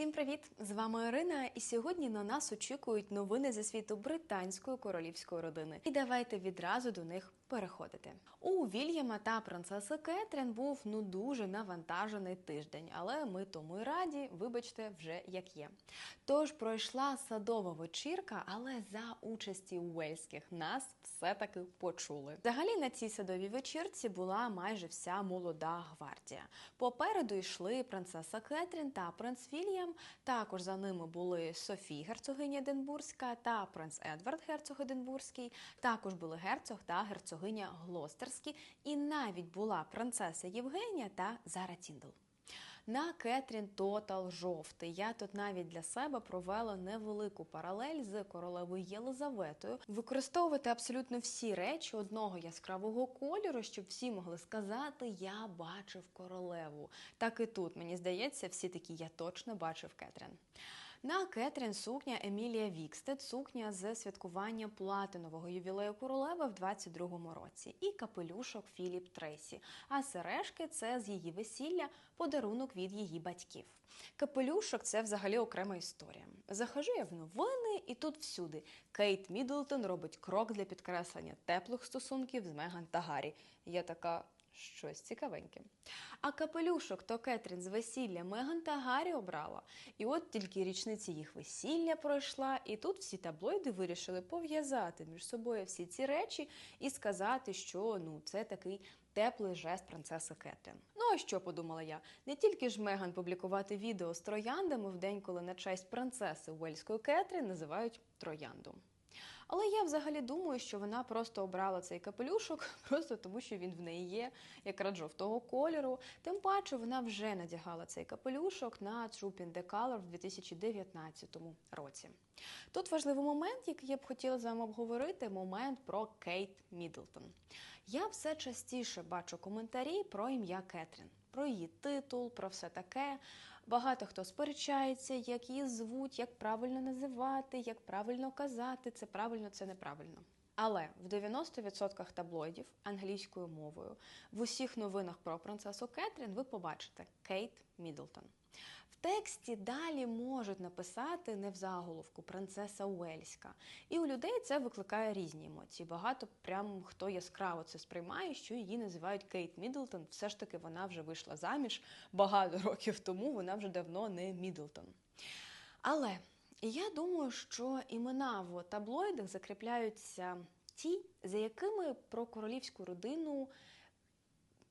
Всім привіт! З вами Ірина, і сьогодні на нас очікують новини зі світу британської королівської родини. І давайте відразу до них переходити. У Вільяма та принцеси Кетрін був ну дуже навантажений тиждень, але ми тому й раді, вибачте, вже як є. Тож пройшла садова вечірка, але за участі уельських нас все-таки почули. Взагалі на цій садовій вечірці була майже вся молода гвардія. Попереду йшли принцеса Кетрін та принц Вільям. Також за ними були Софі, герцогиня Единбурзька та принц Едвард, герцог Единбурзький. Також були герцог та герцогиня Глостерські, і навіть була принцеса Євгенія та Зара Тіндл. На Кетрін Тотал жовтий. Я тут навіть для себе провела невелику паралель з королевою Єлизаветою. Використовувати абсолютно всі речі одного яскравого кольору, щоб всі могли сказати Я бачив королеву. Так і тут мені здається, всі такі я точно бачив Кетрін. На Кетрін сукня Емілія Вікстед, сукня з святкування платинового ювілею королеви в 22-му році, і капелюшок Філіп Трейсі. А сережки це з її весілля подарунок від її батьків. Капелюшок це взагалі окрема історія. Захожу я в новини, і тут всюди Кейт Мідлтон робить крок для підкреслення теплих стосунків з Меган та Гаррі. Я така. Щось цікавеньке. А капелюшок то Кетрін з весілля Меган та Гаррі обрала. І от тільки річниці їх весілля пройшла, і тут всі таблоїди вирішили пов'язати між собою всі ці речі і сказати, що ну це такий теплий жест принцеси Кетрін. Ну а що подумала я? Не тільки ж Меган публікувати відео з трояндами в день, коли на честь принцеси Уельської Кетрін називають троянду. Але я взагалі думаю, що вона просто обрала цей капелюшок, просто тому що він в неї є, якраз жовтого кольору. Тим паче вона вже надягала цей капелюшок на Troop in the Color в 2019 році. Тут важливий момент, який я б хотіла з вами обговорити, момент про Кейт Мідлтон. Я все частіше бачу коментарі про ім'я Кетрін. Про її титул, про все таке. Багато хто сперечається, як її звуть, як правильно називати, як правильно казати, це правильно, це неправильно. Але в 90% таблоїдів англійською мовою в усіх новинах про принцесу Кетрін ви побачите Кейт Мідлтон. В тексті далі можуть написати не в заголовку принцеса Уельська. І у людей це викликає різні емоції. Багато прям хто яскраво це сприймає, що її називають Кейт Мідлтон. Все ж таки вона вже вийшла заміж багато років тому, вона вже давно не Мідлтон. Але я думаю, що імена в таблоїдах закріпляються ті, за якими про королівську родину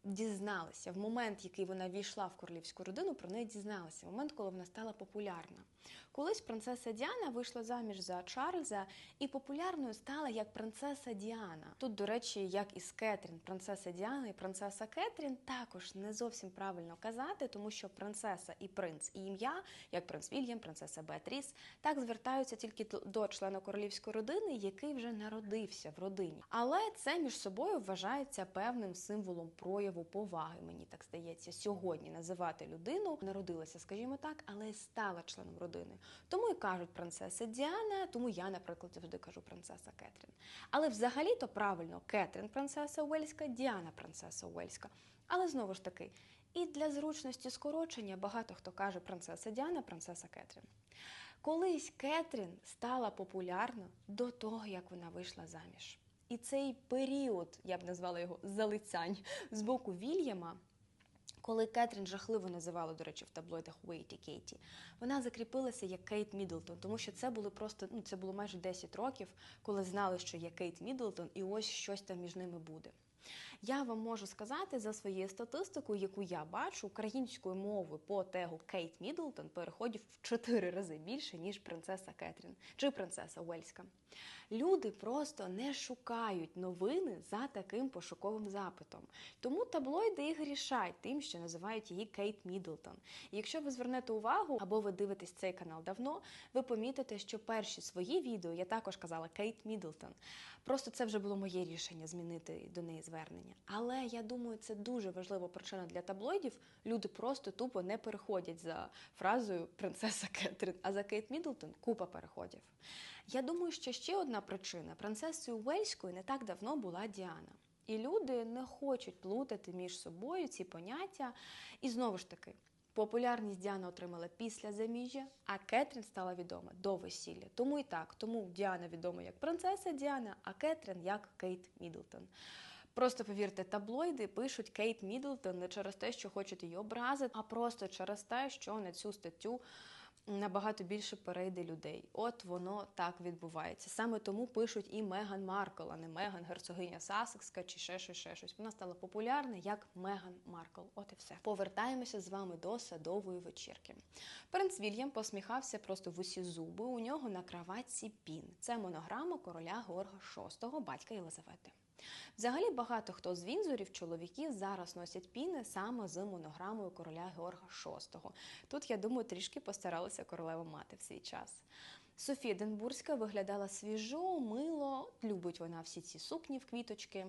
дізналися. В момент, який вона війшла в королівську родину, про неї дізналися. В момент, коли вона стала популярна. Колись принцеса Діана вийшла заміж за Чарльза і популярною стала як принцеса Діана. Тут, до речі, як і з Кетрін, принцеса Діана і принцеса Кетрін також не зовсім правильно казати, тому що принцеса і принц і ім'я, як принц Вільям, принцеса Беатріс, так звертаються тільки до члена королівської родини, який вже народився в родині. Але це між собою вважається певним символом прояву поваги. Мені так здається, сьогодні називати людину народилася, скажімо так, але стала членом родини родини. Тому і кажуть принцеса Діана, тому я, наприклад, завжди кажу принцеса Кетрін. Але взагалі-то правильно Кетрін принцеса Уельська, Діана принцеса Уельська. Але знову ж таки, і для зручності скорочення багато хто каже принцеса Діана, принцеса Кетрін. Колись Кетрін стала популярна до того, як вона вийшла заміж. І цей період, я б назвала його залицянь з боку Вільяма. Коли Кетрін жахливо називала, до речі, в таблоїдах Уейті Кейті, вона закріпилася як Кейт Мідлтон, тому що це було просто ну це було майже 10 років, коли знали, що є Кейт Мідлтон, і ось щось там між ними буде. Я вам можу сказати за своєю статистикою, яку я бачу, українською мовою по тегу Кейт Мідлтон переходів в 4 рази більше, ніж принцеса Кетрін чи принцеса Уельська. Люди просто не шукають новини за таким пошуковим запитом. Тому таблоїди і грішать тим, що називають її Кейт Мідлтон. І якщо ви звернете увагу або ви дивитесь цей канал давно, ви помітите, що перші свої відео я також казала Кейт Мідлтон. Просто це вже було моє рішення змінити до неї звернення. Але я думаю, це дуже важлива причина для таблоїдів. Люди просто тупо не переходять за фразою принцеса Кетрін, а за Кейт Мідлтон купа переходів. Я думаю, що ще одна причина принцесою Уельською не так давно була Діана. І люди не хочуть плутати між собою ці поняття. І знову ж таки, Популярність Діана отримала після заміжжя, а Кетрін стала відома до весілля. Тому і так, тому Діана відома як принцеса Діана, а Кетрін як Кейт Мідлтон. Просто повірте, таблоїди пишуть Кейт Мідлтон не через те, що хочуть її образити, а просто через те, що на цю статтю набагато більше перейде людей. От воно так відбувається. Саме тому пишуть і Меган Маркл, а не Меган, герцогиня Сасекська чи ще щось, ще щось. Вона стала популярна як Меган Маркл. От і все. Повертаємося з вами до садової вечірки. Принц Вільям посміхався просто в усі зуби. У нього на кроватці пін. Це монограма короля Георга VI, батька Єлизавети. Взагалі багато хто з вінзурів, чоловіків зараз носять піни саме з монограмою короля Георга VI. Тут, я думаю, трішки постаралася королева мати в свій час. Софія Денбурзька виглядала свіжо, мило, любить вона всі ці сукні в квіточки.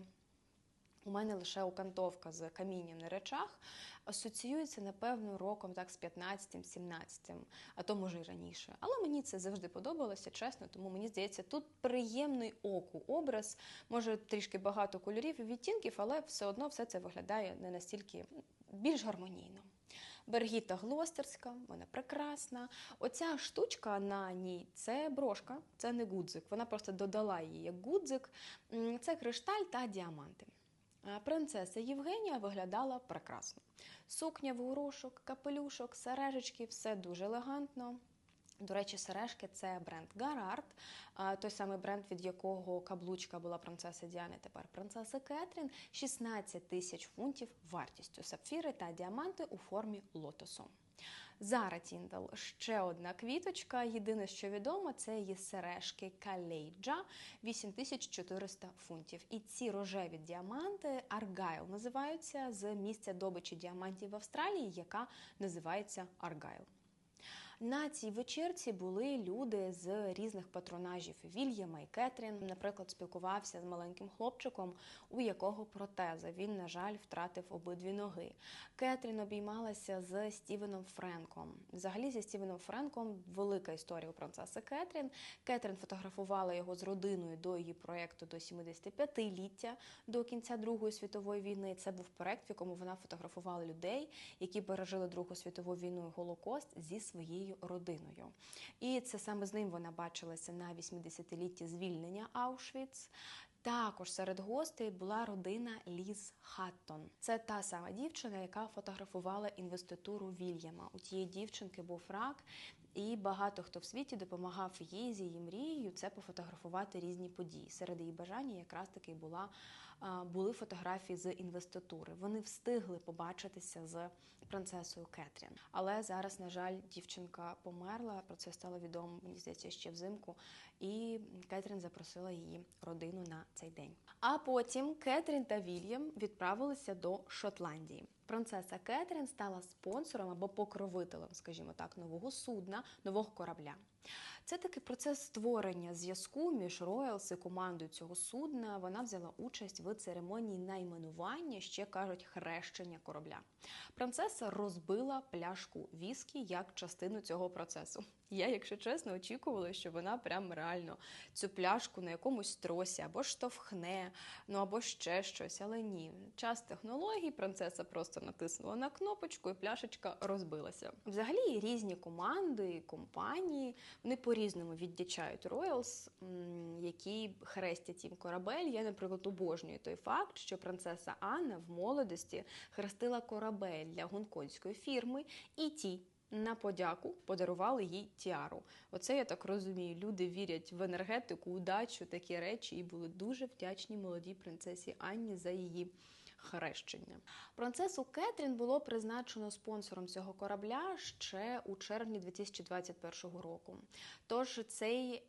У мене лише окантовка з камінням на речах асоціюється, напевно, роком так з 15-м, 17-м, а то може й раніше. Але мені це завжди подобалося, чесно, тому мені здається, тут приємний оку образ, може трішки багато кольорів і відтінків, але все одно все це виглядає не настільки більш гармонійно. Бергіта Глостерська, вона прекрасна. Оця штучка на ній це брошка, це не гудзик. Вона просто додала її як гудзик. Це кришталь та діаманти. А Принцеса Євгенія виглядала прекрасно. Сукня в горошок, капелюшок, сережечки, все дуже елегантно. До речі, сережки це бренд Гарард, той самий бренд, від якого каблучка була принцеса Діани, тепер принцеса Кетрін. 16 тисяч фунтів вартістю сапфіри та діаманти у формі лотосу. Зара Тіндал ще одна квіточка. Єдине, що відомо, це її сережки Калейджа 8400 фунтів. І ці рожеві діаманти Аргайл називаються з місця добичі діамантів в Австралії, яка називається Аргайл. На цій вечірці були люди з різних патронажів Вільяма і Кетрін. Наприклад, спілкувався з маленьким хлопчиком, у якого протеза. Він, на жаль, втратив обидві ноги. Кетрін обіймалася з Стівеном Френком. Взагалі, зі Стівеном Френком велика історія у принцеси Кетрін. Кетрін фотографувала його з родиною до її проєкту до 75-ліття до кінця Другої світової війни. Це був проєкт, в якому вона фотографувала людей, які пережили Другу світову війну і Голокост зі своєю родиною. І це саме з ним вона бачилася на 80-літті звільнення Аушвіц. Також серед гостей була родина Ліз Хаттон. Це та сама дівчина, яка фотографувала інвеституру Вільяма. У тієї дівчинки був рак, і багато хто в світі допомагав їй з її мрією це пофотографувати різні події. Серед її бажання якраз таки була були фотографії з інвеститури. Вони встигли побачитися з принцесою Кетрін. Але зараз, на жаль, дівчинка померла. Про це стало відомо, мені здається, ще взимку. І Кетрін запросила її родину на цей день. А потім Кетрін та Вільям відправилися до Шотландії. Принцеса Кетрін стала спонсором або покровителем, скажімо так, нового судна, нового корабля. Це такий процес створення зв'язку між Роялс і командою цього судна. Вона взяла участь в церемонії найменування, ще кажуть, хрещення корабля. Принцеса розбила пляшку віскі як частину цього процесу. Я, якщо чесно, очікувала, що вона прям реально цю пляшку на якомусь тросі або штовхне, ну або ще щось. Але ні, час технологій, принцеса просто натиснула на кнопочку, і пляшечка розбилася. Взагалі різні команди, і компанії вони по-різному віддячають Роялс, які хрестять їм корабель. Я, наприклад, обожнюю той факт, що принцеса Анна в молодості хрестила корабель для гонконгської фірми, і ті на подяку подарували їй тіару. Оце я так розумію. Люди вірять в енергетику, удачу, такі речі, і були дуже вдячні молодій принцесі Анні за її. Хрещення принцесу Кетрін було призначено спонсором цього корабля ще у червні 2021 року. Тож цей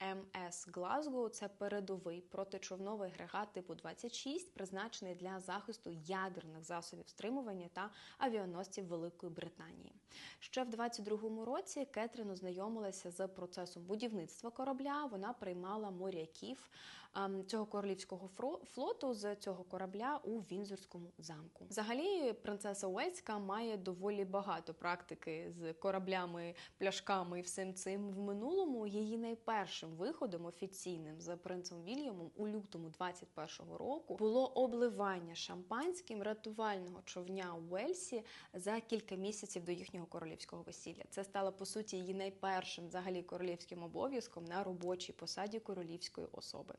HMS Glasgow – це передовий протичовновий агрегат типу 26, призначений для захисту ядерних засобів стримування та авіаносців Великої Британії. Ще в 22-му році Кетрін ознайомилася з процесом будівництва корабля. Вона приймала моряків ем, цього королівського флоту з цього корабля у Вінзорському замку. Взагалі, принцеса Уельська має доволі багато практики з кораблями, пляшками і всім цим в минулому. Її найпершим виходом офіційним з принцем Вільямом у лютому 21-го року було обливання шампанським рятувального човня Уельсі за кілька місяців до їхнього королівського весілля. Це стало по суті її найпершим взагалі королівським обов'язком на робочій посаді королівської особи.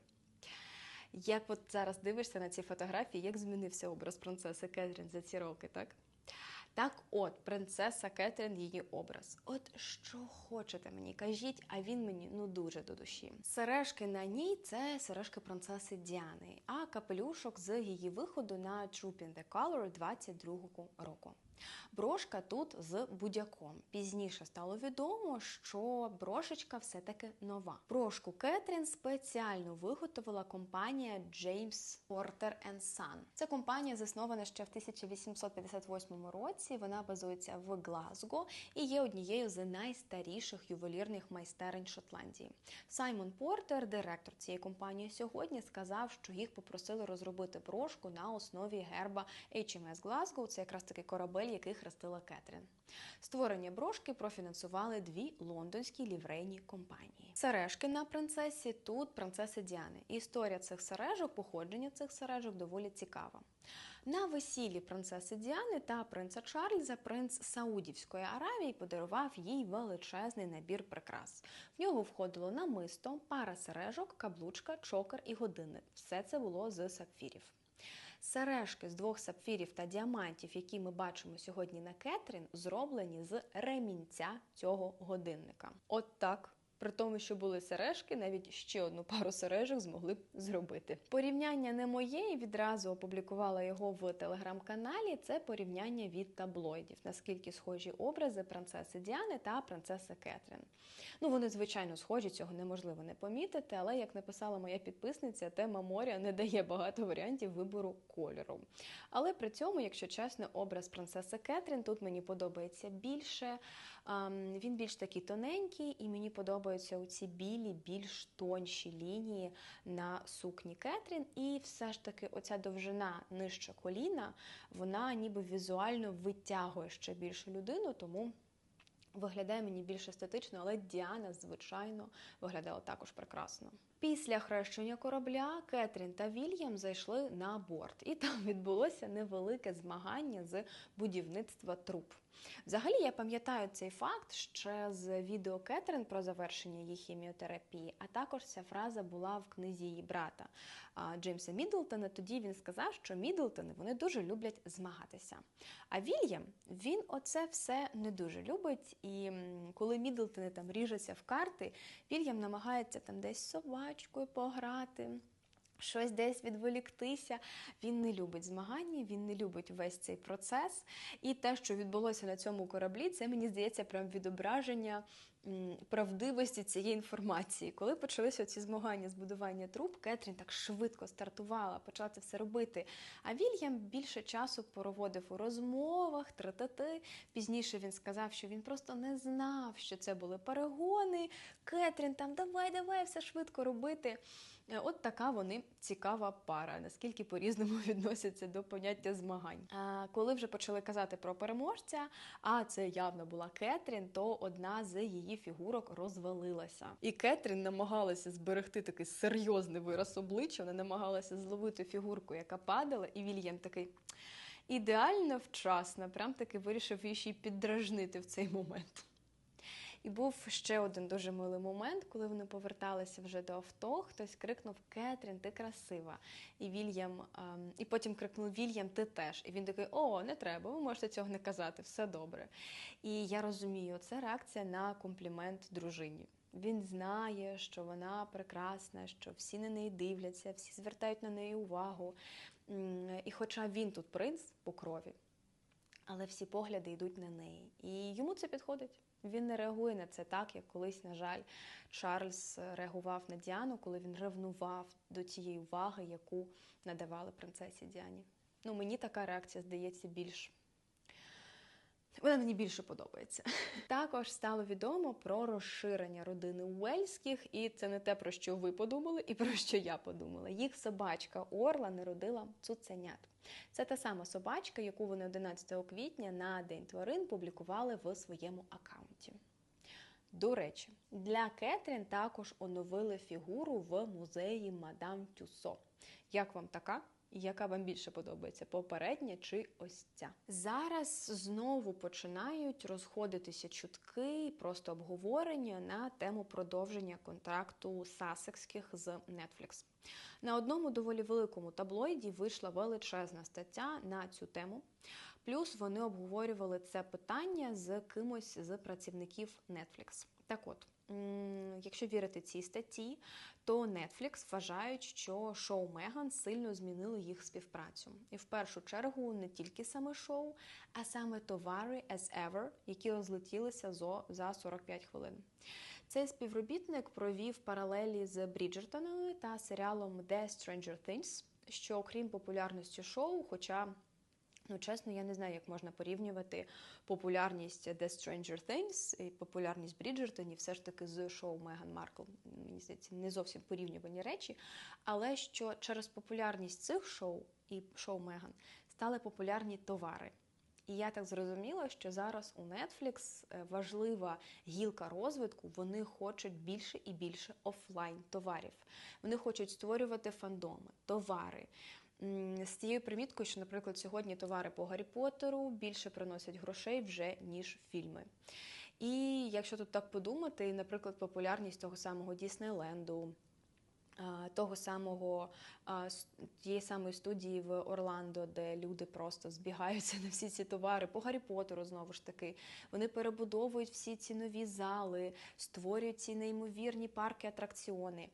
Як от зараз дивишся на ці фотографії, як змінився образ принцеси Кетрін за ці роки, так? Так от, принцеса Кетрін, її образ. От що хочете мені, кажіть, а він мені ну дуже до душі. Сережки на ній це сережки принцеси Діани, а капелюшок з її виходу на Trooping the Color 22-го року. Брошка тут з будяком. Пізніше стало відомо, що брошечка все-таки нова. Брошку Кетрін спеціально виготовила компанія James Porter Son. Ця компанія заснована ще в 1858 році. Вона базується в Глазго і є однією з найстаріших ювелірних майстерень Шотландії. Саймон Портер, директор цієї компанії, сьогодні сказав, що їх попросили розробити брошку на основі герба HMS Glasgow. Це якраз такий корабель, який хрестила Кетрін. Створення брошки профінансували дві лондонські ліврейні компанії. Сережки на принцесі тут принцеси Діани. Історія цих сережок, походження цих сережок доволі цікава. На весіллі принцеси Діани та принца Чарльза принц Саудівської Аравії подарував їй величезний набір прикрас. В нього входило намисто, пара сережок, каблучка, чокер і годинник. Все це було з сапфірів. Сережки з двох сапфірів та діамантів, які ми бачимо сьогодні на Кетрін, зроблені з ремінця цього годинника. От так. При тому, що були сережки, навіть ще одну пару сережок змогли б зробити. Порівняння не моє і відразу опублікувала його в телеграм-каналі. Це порівняння від таблоїдів, наскільки схожі образи принцеси Діани та принцеси Кетрін. Ну, вони, звичайно, схожі, цього неможливо не помітити, але як написала моя підписниця, тема моря не дає багато варіантів вибору кольору. Але при цьому, якщо чесно, образ принцеси Кетрін тут мені подобається більше. Він більш такий тоненький, і мені подобаються оці білі, більш тонші лінії на сукні Кетрін. І все ж таки, оця довжина нижче коліна, вона ніби візуально витягує ще більше людину, тому. Виглядає мені більш естетично, але Діана, звичайно, виглядала також прекрасно. Після хрещення корабля Кетрін та Вільям зайшли на борт, і там відбулося невелике змагання з будівництва труб. Взагалі, я пам'ятаю цей факт ще з відео Кетрін про завершення її хіміотерапії, а також ця фраза була в книзі її брата Джеймса Мідлтона. Тоді він сказав, що Мідлтони вони дуже люблять змагатися. А Вільям він оце все не дуже любить. І коли Мідлтони там ріжуться в карти, Вільям намагається там десь собачкою пограти щось десь відволіктися. Він не любить змагання, він не любить весь цей процес. І те, що відбулося на цьому кораблі, це мені здається прям відображення правдивості цієї інформації. Коли почалися ці змагання з будування труб, Кетрін так швидко стартувала, почала це все робити. А Вільям більше часу проводив у розмовах, тратати. Пізніше він сказав, що він просто не знав, що це були перегони. Кетрін там давай, давай все швидко робити. Е, от така вони цікава пара, наскільки по-різному відносяться до поняття змагань. А коли вже почали казати про переможця, а це явно була Кетрін, то одна з її фігурок розвалилася. І Кетрін намагалася зберегти такий серйозний вираз обличчя, вона намагалася зловити фігурку, яка падала, і Вільям такий. Ідеально вчасно, прям таки вирішив її ще піддражнити в цей момент. І був ще один дуже милий момент, коли вони поверталися вже до авто. Хтось крикнув Кетрін, ти красива. І Вільям, ем, і потім крикнув Вільям, ти теж. І він такий: О, не треба, ви можете цього не казати, все добре. І я розумію, це реакція на комплімент дружині. Він знає, що вона прекрасна, що всі на неї дивляться, всі звертають на неї увагу. І хоча він тут принц по крові, але всі погляди йдуть на неї. І йому це підходить. Він не реагує на це так, як колись, на жаль, Чарльз реагував на Діану, коли він ревнував до тієї уваги, яку надавали принцесі Діані. Ну, мені така реакція здається більш. Вона мені більше подобається. Також стало відомо про розширення родини Уельських, і це не те, про що ви подумали, і про що я подумала. Їх собачка Орла народила цуценят. Це та сама собачка, яку вони 11 квітня на День тварин публікували в своєму аккаунті. До речі, для Кетрін також оновили фігуру в музеї Мадам Тюсо. Як вам така? Яка вам більше подобається, попередня чи ось ця? Зараз знову починають розходитися чутки, просто обговорення на тему продовження контракту Сасекських з Netflix. На одному доволі великому таблоїді вийшла величезна стаття на цю тему. Плюс вони обговорювали це питання з кимось з працівників Netflix. Так от, якщо вірити цій статті, то Netflix вважають, що шоу Меган сильно змінило їх співпрацю. І в першу чергу не тільки саме шоу, а саме товари as ever, які розлетілися за 45 хвилин. Цей співробітник провів паралелі з Бріджертонами та серіалом The Stranger Things, що окрім популярності шоу, хоча Ну, чесно, я не знаю, як можна порівнювати популярність The Stranger Things і популярність Бріджертонів все ж таки з шоу Меган Маркл. Мені здається, не зовсім порівнювані речі. Але що через популярність цих шоу і шоу Меган стали популярні товари. І я так зрозуміла, що зараз у Netflix е, важлива гілка розвитку. Вони хочуть більше і більше офлайн товарів. Вони хочуть створювати фандоми, товари з тією приміткою, що, наприклад, сьогодні товари по Гаррі Поттеру більше приносять грошей вже ніж фільми. І якщо тут так подумати, наприклад, популярність того самого Діснейленду. Того самого тієї самої студії в Орландо, де люди просто збігаються на всі ці товари, по Гаррі Поттеру, знову ж таки, вони перебудовують всі ці нові зали, створюють ці неймовірні парки, атракціони.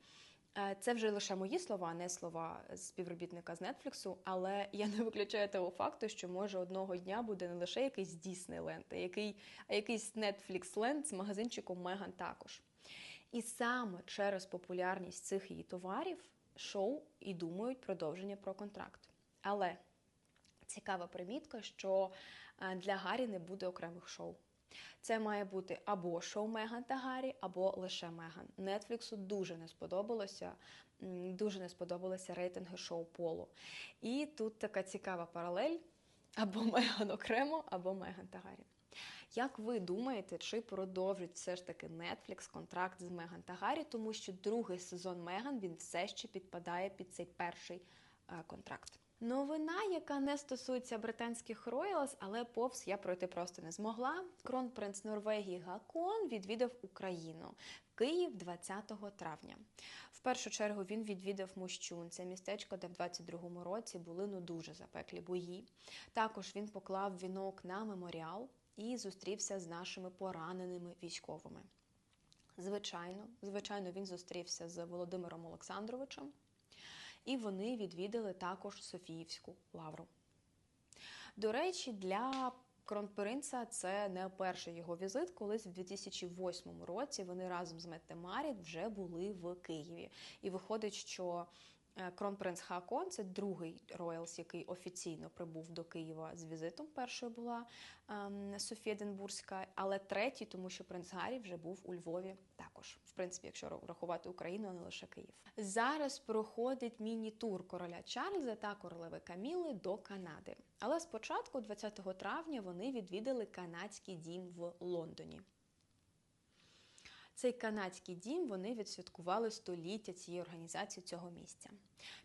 Е, це вже лише мої слова, не слова співробітника з Нетфліксу, але я не виключаю того факту, що може одного дня буде не лише якийсь Діснейленд, а який, а якийсь Netflix-ленд з магазинчиком Меган також. І саме через популярність цих її товарів шоу і думають продовження про контракт. Але цікава примітка, що е, для Гаррі не буде окремих шоу. Це має бути або шоу Меган та Гаррі, або лише Меган. Нетфліксу дуже не сподобалося. Дуже не сподобалися рейтинги шоу Полу. І тут така цікава паралель: або Меган окремо, або Меган та Гаррі. Як ви думаєте, чи продовжить все ж таки Netflix контракт з Меган та Гаррі, тому що другий сезон Меган він все ще підпадає під цей перший е, контракт? Новина, яка не стосується британських роялс, але повз я пройти просто не змогла. Кронпринц Норвегії Гакон відвідав Україну. Київ 20 травня. В першу чергу він відвідав Мощун, це містечко, де в 22-му році були ну дуже запеклі бої. Також він поклав вінок на меморіал і зустрівся з нашими пораненими військовими. Звичайно, звичайно, він зустрівся з Володимиром Олександровичем і вони відвідали також Софіївську лавру. До речі, для Кронпринца це не перший його візит. Колись в 2008 році вони разом з Меттемаріт вже були в Києві. І виходить, що Е, Кронпринц Хакон це другий роялс, який офіційно прибув до Києва з візитом. Першою була ем, Софія Денбурзька, але третій, тому що принц Гаррі вже був у Львові. Також, в принципі, якщо рахувати Україну, а не лише Київ. Зараз проходить міні-тур короля Чарльза та королеви Каміли до Канади. Але спочатку, 20 травня, вони відвідали канадський дім в Лондоні. Цей канадський дім вони відсвяткували століття цієї організації цього місця.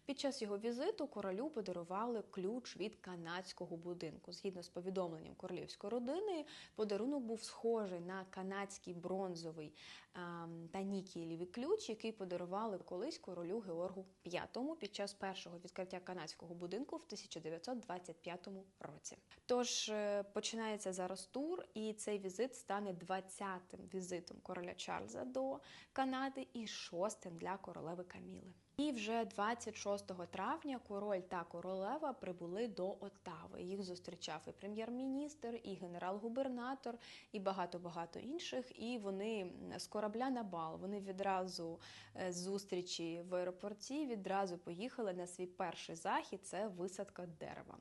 Під час його візиту королю подарували ключ від канадського будинку. Згідно з повідомленням королівської родини, подарунок був схожий на канадський бронзовий ем, та нікієлівий ключ, який подарували колись королю Георгу V під час першого відкриття канадського будинку в 1925 році. Тож е, починається зараз тур, і цей візит стане 20-тим візитом короля Чарльза до Канади і шостим для королеви Каміли. І вже 26 травня король та королева прибули до Оттави. Їх зустрічав і прем'єр-міністр, і генерал-губернатор, і багато-багато інших. І вони з корабля на бал. Вони відразу е, з зустрічі в аеропорті відразу поїхали на свій перший захід. Це висадка дерева.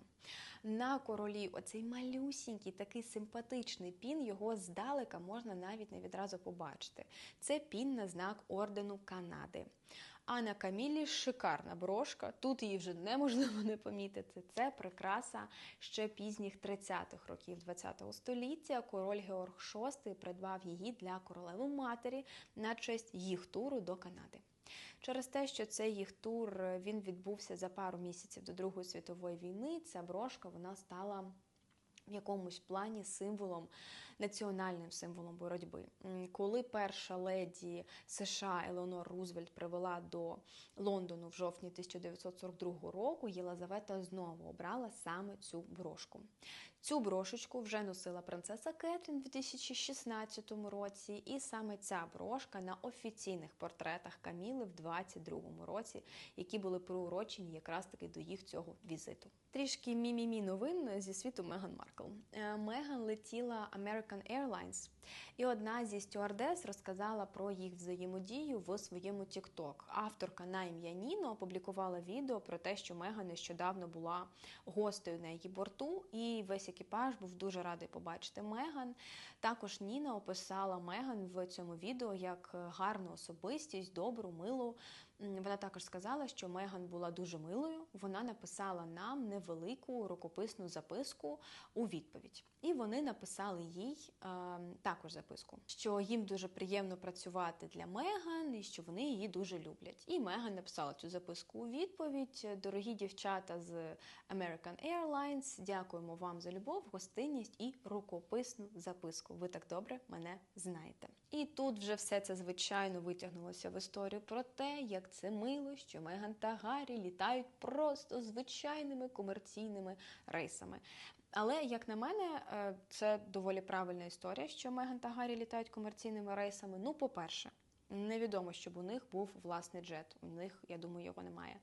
На королі оцей малюсінький, такий симпатичний пін, його здалека можна навіть не відразу побачити. Це пін на знак ордену Канади. А на Камілі шикарна брошка. Тут її вже неможливо не помітити. Це прикраса ще пізніх 30-х років ХХ століття. Король Георг VI придбав її для королеви матері на честь їх туру до Канади. Через те, що цей їх тур він відбувся за пару місяців до Другої світової війни, ця брошка вона стала в якомусь плані символом, національним символом боротьби. Коли перша леді США Елеонор Рузвельт привела до Лондону в жовтні 1942 року, Єлизавета знову обрала саме цю брошку. Цю брошечку вже носила принцеса Кетрін у 2016 році, і саме ця брошка на офіційних портретах Каміли в 2022 році, які були приурочені якраз таки до їх цього візиту. Трішки мімімі новин зі світу Меган Маркл. Е, Меган летіла American Airlines, і одна зі стюардес розказала про їх взаємодію в своєму TikTok. Авторка на ім'я Ніно опублікувала відео про те, що Меган нещодавно була гостею на її борту, і весь екіпаж був дуже радий побачити Меган. Також Ніна описала Меган в цьому відео як гарну особистість, добру, милу. Вона також сказала, що Меган була дуже милою. Вона написала нам невелику рукописну записку у відповідь. І вони написали їй е, також записку, що їм дуже приємно працювати для Меган і що вони її дуже люблять. І Меган написала цю записку у відповідь. Дорогі дівчата з American Airlines, дякуємо вам за любов, гостинність і рукописну записку. Ви так добре мене знаєте. І тут вже все це звичайно витягнулося в історію про те, як це мило, що Меган та Гаррі літають просто звичайними комерційними рейсами. Але, як на мене, е, це доволі правильна історія, що Меган та Гаррі літають комерційними рейсами. Ну, по-перше, невідомо, щоб у них був власний джет. У них, я думаю, його немає.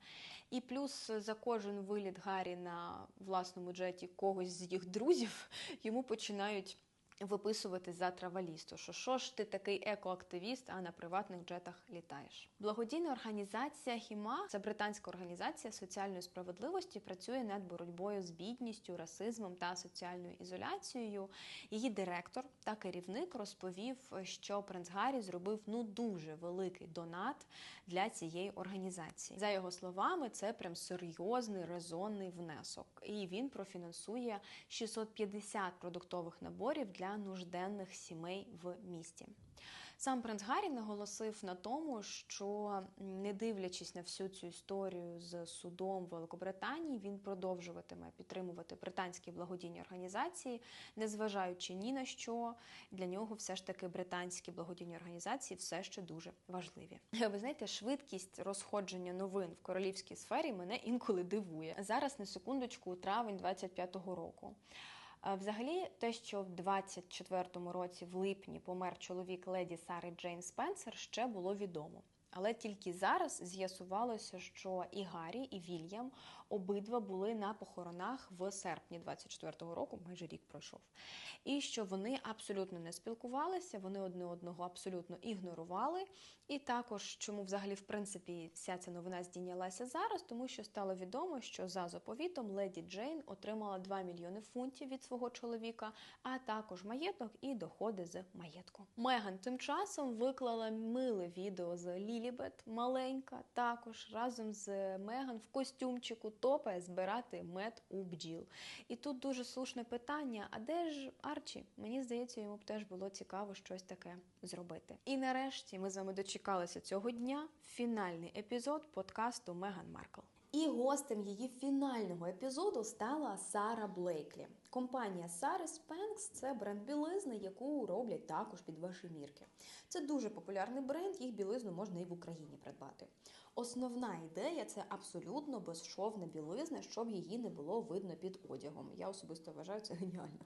І плюс за кожен виліт Гаррі на власному джеті когось з їх друзів йому починають виписувати за травалісту, що що ж ти такий екоактивіст, а на приватних джетах літаєш. Благодійна організація Хіма це британська організація соціальної справедливості, працює над боротьбою з бідністю, расизмом та соціальною ізоляцією. Її директор та керівник розповів, що принц Гаррі зробив ну дуже великий донат для цієї організації. За його словами, це прям серйозний резонний внесок, і він профінансує 650 продуктових наборів для нужденних сімей в місті. Сам принц Гаррі наголосив на тому, що не дивлячись на всю цю історію з судом Великобританії, він продовжуватиме підтримувати британські благодійні організації, незважаючи ні на що для нього все ж таки британські благодійні організації все ще дуже важливі. Ви знаєте, швидкість розходження новин в королівській сфері мене інколи дивує. Зараз на секундочку травень 25-го року. Взагалі, те, що в 24-му році в липні помер чоловік леді Сари Джейн Спенсер, ще було відомо. Але тільки зараз з'ясувалося, що і Гаррі, і Вільям обидва були на похоронах в серпні 24-го року, майже рік пройшов. І що вони абсолютно не спілкувалися, вони одне одного абсолютно ігнорували. І також, чому взагалі, в принципі, вся ця новина здійнялася зараз, тому що стало відомо, що за заповітом леді Джейн отримала 2 мільйони фунтів від свого чоловіка, а також маєток і доходи з маєтку. Меган тим часом виклала миле відео з Лілібет, маленька, також разом з Меган в костюмчику топає збирати мед у бджіл. І тут дуже слушне питання: а де ж Арчі? Мені здається, йому б теж було цікаво щось таке зробити. І нарешті ми з вами дочекалися цього дня. Фінальний епізод подкасту Меган Маркл. І гостем її фінального епізоду стала Сара Блейклі. Компанія Сари Спенкс це бренд білизни, яку роблять також під ваші мірки. Це дуже популярний бренд, їх білизну можна і в Україні придбати. Основна ідея це абсолютно безшовна білизна, щоб її не було видно під одягом. Я особисто вважаю це геніально.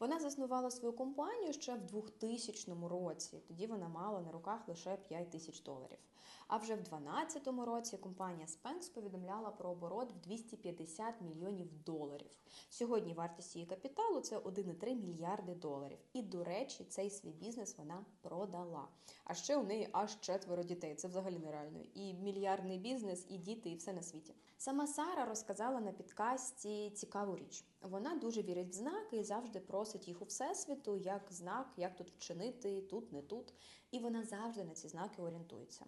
Вона заснувала свою компанію ще в 2000 році. Тоді вона мала на руках лише 5 тисяч доларів. А вже в 2012 році компанія Spanx повідомляла про оборот в 250 мільйонів доларів. Сьогодні вартість її капіталу це 1,3 мільярди доларів. І, до речі, цей свій бізнес вона продала. А ще у неї аж четверо дітей. Це взагалі нереально. І мільярдний бізнес, і діти, і все на світі. Сама Сара розказала на підкасті цікаву річ. Вона дуже вірить в знаки і завжди просить їх у всесвіту, як знак, як тут вчинити, тут, не тут. І вона завжди на ці знаки орієнтується.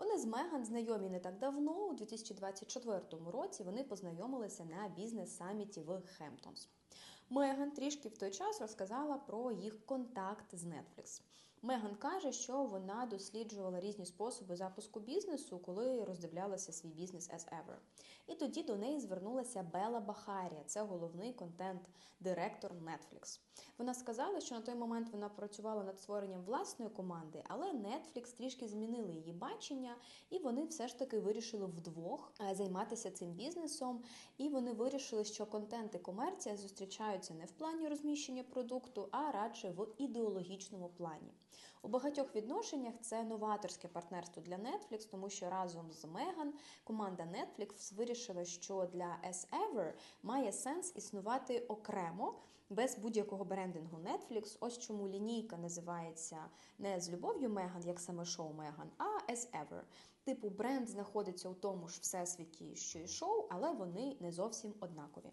Вони з Меган знайомі не так давно, у 2024 році вони познайомилися на бізнес-саміті в Хемптонс. Меган трішки в той час розказала про їх контакт з Netflix. Меган каже, що вона досліджувала різні способи запуску бізнесу, коли роздивлялася свій бізнес as ever. І тоді до неї звернулася Бела Бахарія, це головний контент-директор Netflix. Вона сказала, що на той момент вона працювала над створенням власної команди, але Netflix трішки змінили її бачення, і вони все ж таки вирішили вдвох е, займатися цим бізнесом. І вони вирішили, що контент і комерція зустрічаються не в плані розміщення продукту, а радше в ідеологічному плані. У багатьох відношеннях це новаторське партнерство для Netflix, тому що разом з Меган команда Netflix вирішила, що для As Ever має сенс існувати окремо. Без будь-якого брендингу Netflix. Ось чому лінійка називається не з любов'ю Меган, як саме шоу Меган, а As Ever. Типу, бренд знаходиться у тому ж всесвіті, що й шоу, але вони не зовсім однакові.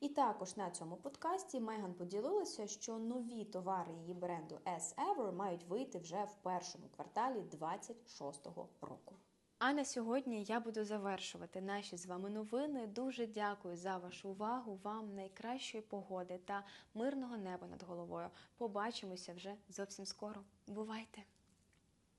І також на цьому подкасті Меган поділилася, що нові товари її бренду As Ever мають вийти вже в першому кварталі 26-го року. А на сьогодні я буду завершувати наші з вами новини. Дуже дякую за вашу увагу. Вам найкращої погоди та мирного неба над головою. Побачимося вже зовсім скоро. Бувайте!